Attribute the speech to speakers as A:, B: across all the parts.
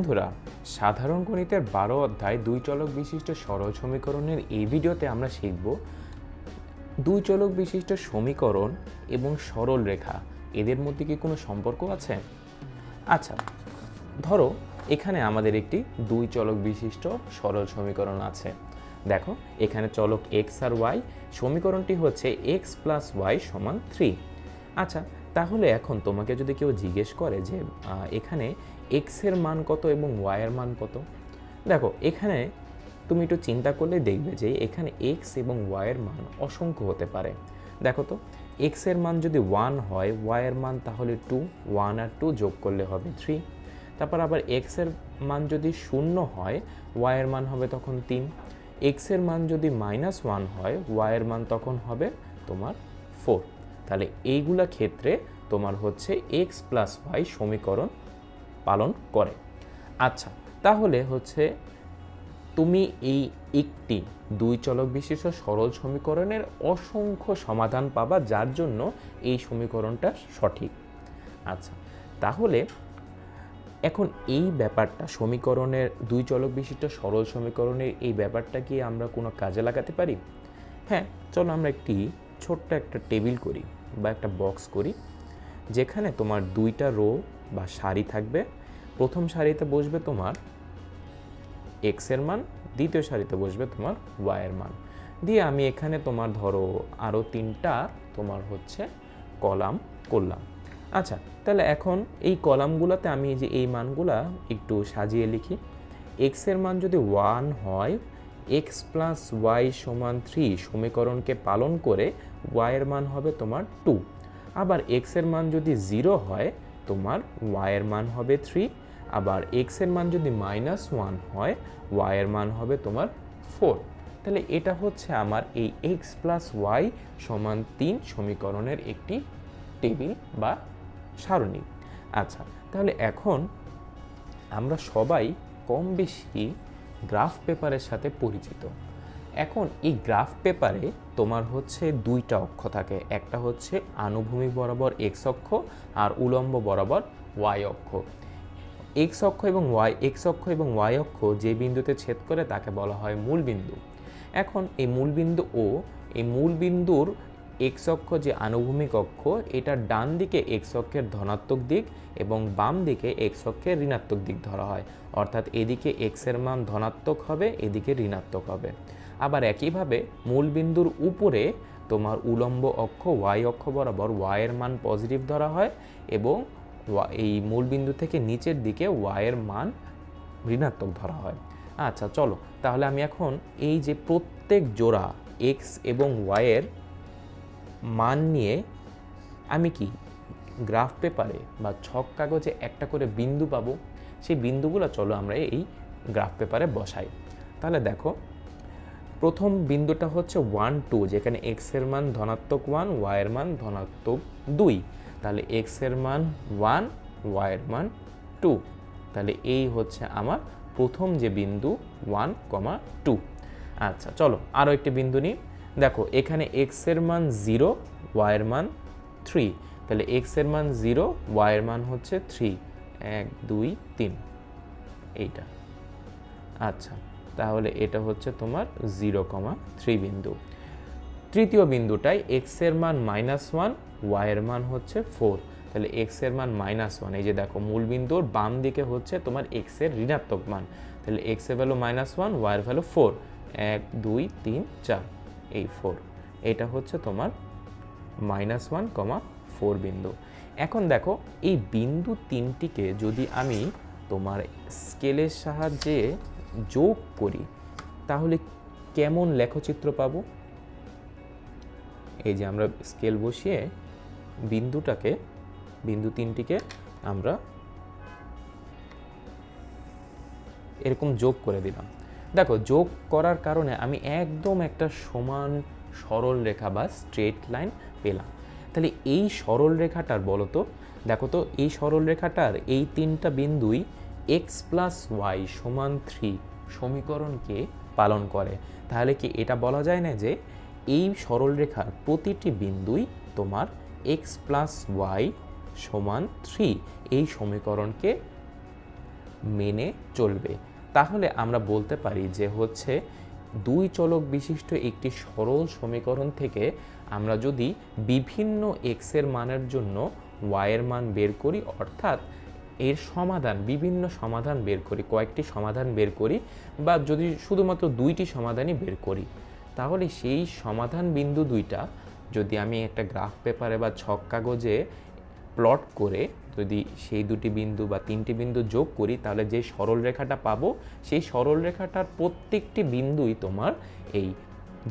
A: বন্ধুরা, সাধারণ গণিতের বারো অধ্যায় দুই চলক বিশিষ্ট সরল সমীকরণের এই ভিডিওতে আমরা শিখব দুই চলক বিশিষ্ট সমীকরণ এবং সরল রেখা। এদের মধ্যে কি কোনো সম্পর্ক আছে? আচ্ছা ধরো এখানে আমাদের একটি দুই চলক বিশিষ্ট সরল সমীকরণ আছে। দেখো, এখানে চলক এক্স আর ওয়াই সমীকরণটি হচ্ছে এক্স প্লাস ওয়াই সমান থ্রি আচ্ছা তাহলে এখন তোমাকে যদি কেউ জিজ্ঞেস করে যে এখানে এক্সের মান কত এবং ওয়াই এর মান কত? দেখো, এখানে তুমি একটু চিন্তা করলে দেখবে যে এখানে এক্স এবং ওয়াই এর মান অসংখ্য হতে পারে। দেখো তো এক্সের মান যদি ওয়ান হয় ওয়াই এর মান তাহলে টু ওয়ান আর টু যোগ করলে হবে থ্রি তারপর আবার এক্সের মান যদি শূন্য হয় ওয়াই এর মান হবে তখন তিন। এক্সের মান যদি মাইনাস ওয়ান হয় ওয়াই এর মান তখন হবে তোমার ফোর তাহলে এইগুলা ক্ষেত্রে তোমার হচ্ছে এক্স প্লাস ওয়াই সমীকরণ পালন করে। আচ্ছা তাহলে হচ্ছে তুমি এই একটি দুই চলক বিশিষ্ট সরল সমীকরণের অসংখ্য সমাধান পাবা, যার জন্য এই সমীকরণটা সঠিক। আচ্ছা তাহলে এখন এই ব্যাপারটা, সমীকরণের দুই চলক বিশিষ্ট সরল সমীকরণের এই ব্যাপারটা কি আমরা কোনো কাজে লাগাতে পারি? হ্যাঁ চলো আমরা একটি ছোট্ট একটা টেবিল করি বা একটা বক্স করি, যেখানে তোমার দুইটা রো বা সারি থাকবে। প্রথম সারিতে বসবে তোমার এক্সের মান, দ্বিতীয় সারিতে বসবে তোমার ওয়াই এর মান। দিয়ে আমি এখানে তোমার ধরো আরও তিনটা তোমার হচ্ছে কলাম করলাম। আচ্ছা তাহলে এখন এই কলামগুলোতে আমি যে এই মানগুলা একটু সাজিয়ে লিখি। এক্সের মান যদি ওয়ান হয় এক্স প্লাস ওয়াই সমান থ্রি সমীকরণকে পালন করে ওয়াই এর মান হবে তোমার টু আবার এক্সের মান যদি জিরো হয়, তোমার ওয়াই এর মান হবে থ্রি আবার এক্সের মান যদি মাইনাস ওয়ান হয় ওয়াই এর মান হবে তোমার ফোর তাহলে এটা হচ্ছে আমার এই এক্স প্লাস ওয়াই সমান তিন সমীকরণের একটি টেবিল বা সারণী। আচ্ছা তাহলে এখন আমরা সবাই কম বেশি গ্রাফ পেপারের সাথে পরিচিত। এখন এই গ্রাফ পেপারে তোমার হচ্ছে দুইটা অক্ষ থাকে। একটা হচ্ছে আনুভূমিক বরাবর এক্স অক্ষ আর উলম্ব বরাবর ওয়াই অক্ষ। এক্স অক্ষ এবং ওয়াই, এক্স অক্ষ এবং ওয়াই অক্ষ যে বিন্দুতে ছেদ করে তাকে বলা হয় মূল বিন্দু। এখন এই মূল বিন্দু ও এই মূল বিন্দুর এক্স অক্ষ যে আনুভূমিক অক্ষ, এটার ডান দিকে এক্স অক্ষের ধনাত্মক দিক এবং বাম দিকে এক্স অক্ষের ঋণাত্মক দিক ধরা হয়। অর্থাৎ এদিকে এক্সের মান ধনাত্মক হবে, এদিকে ঋণাত্মক হবে। আবার একইভাবে মূল বিন্দুর উপরে তোমার উলম্ব অক্ষ, ওয়াই অক্ষ বরাবর ওয়াই এর মান পজিটিভ ধরা হয় এবং এই মূল বিন্দু থেকে নিচের দিকে ওয়াইয়ের মান ঋণাত্মক ধরা হয়। আচ্ছা চলো। তাহলে আমি এখন এই যে প্রত্যেক জোড়া এক্স এবং ওয়াইয়ের মান নিয়ে আমি কি গ্রাফ পেপারে বা ছক কাগজে একটা করে বিন্দু পাবো? সেই বিন্দুগুলো চলো আমরা এই গ্রাফ পেপারে বসাই। তাহলে দেখো প্রথম বিন্দুটা হচ্ছে ওয়ান টু যেখানে এক্সের মান ধনাত্মক ওয়ান ওয়াই এর মান ধনাত্মক দুই। তাহলে এক্সের মান ওয়ান ওয়াই এর মান টু তাহলে এই হচ্ছে আমার প্রথম যে বিন্দু ওয়ান কমা টু আচ্ছা চলো আরও একটি বিন্দু নিই। দেখো, এখানে এক্সের মান জিরো ওয়াই এর মান থ্রি তাহলে এক্সের মান জিরো ওয়াই এর মান হচ্ছে থ্রি এক, দুই, তিন। এইটা। আচ্ছা। তাহলে এটা হচ্ছে তোমার জিরো কমা থ্রি বিন্দু। তৃতীয় বিন্দুটায় এক্সের মান মাইনাস ওয়ান ওয়াইয়ের মান হচ্ছে ফোর তাহলে এক্সের মান মাইনাস ওয়ান এই যে দেখো মূল বিন্দুর বাম দিকে হচ্ছে তোমার এক্সের ঋণাত্মক মান। তাহলে এক্সের ভ্যালু মাইনাস ওয়ান ওয়াই এর ভ্যালু ফোর এক, দুই, তিন, চার, এই ফোর এটা হচ্ছে তোমার মাইনাস ওয়ান কমা ফোর বিন্দু। এখন দেখো এই বিন্দু তিনটিকে যদি আমি তোমার স্কেলের সাহায্যে যোগ করি, তাহলে কেমন লেখচিত্র পাবো? এই যে আমরা স্কেল বসিয়ে বিন্দুটাকে, বিন্দু তিনটিকে আমরা এরকম যোগ করে দিলাম। দেখো, যোগ করার কারণে আমি একদম একটা সমান সরল রেখা বা স্ট্রেট লাইন পেলাম। তাহলে এই সরল রেখাটার বলো তো দেখো তো, এই সরল রেখাটার এই তিনটা বিন্দুই এক্স প্লাস ওয়াই সমান থ্রি সমীকরণকে পালন করে। তাহলে কি এটা বলা যায় না যে এই সরল রেখার প্রতিটি বিন্দুই তোমার এক্স প্লাস ওয়াই সমান থ্রি এই সমীকরণকে মেনে চলবে। তাহলে আমরা বলতে পারি যে হচ্ছে দুই চলক বিশিষ্ট একটি সরল সমীকরণ থেকে আমরা যদি বিভিন্ন এক্সের মানের জন্য ওয়াইয়ের মান বের করি, অর্থাৎ এর সমাধান, বিভিন্ন সমাধান বের করি, কয়েকটি সমাধান বের করি বা যদি শুধুমাত্র দুইটি সমাধানই বের করি, তাহলে সেই সমাধান বিন্দু দুইটা যদি আমি একটা গ্রাফ পেপারে বা ছক কাগজে প্লট করে যদি সেই দুটি বিন্দু বা তিনটি বিন্দু যোগ করি, তাহলে যে সরল রেখাটা পাবো, সেই সরল রেখাটার প্রত্যেকটি বিন্দুই তোমার এই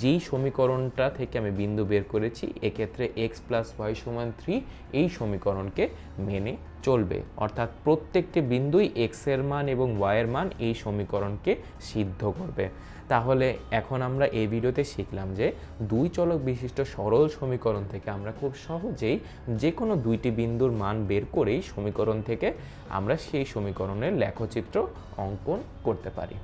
A: যেই সমীকরণটা থেকে আমি বিন্দু বের করেছি, এক্ষেত্রে এক্স প্লাস ওয়াই সমান থ্রি এই সমীকরণকে মেনে চলবে। অর্থাৎ প্রত্যেকটি বিন্দুই এক্সের মান এবং ওয়াইয়ের মান এই সমীকরণকে সিদ্ধ করবে। তাহলে এখন আমরা এই ভিডিওতে শিখলাম যে দুই চলক বিশিষ্ট সরল সমীকরণ থেকে আমরা খুব সহজেই যে কোনো দুইটি বিন্দুর মান বের করেই সমীকরণ থেকে আমরা সেই সমীকরণের লেখচিত্র অঙ্কন করতে পারি।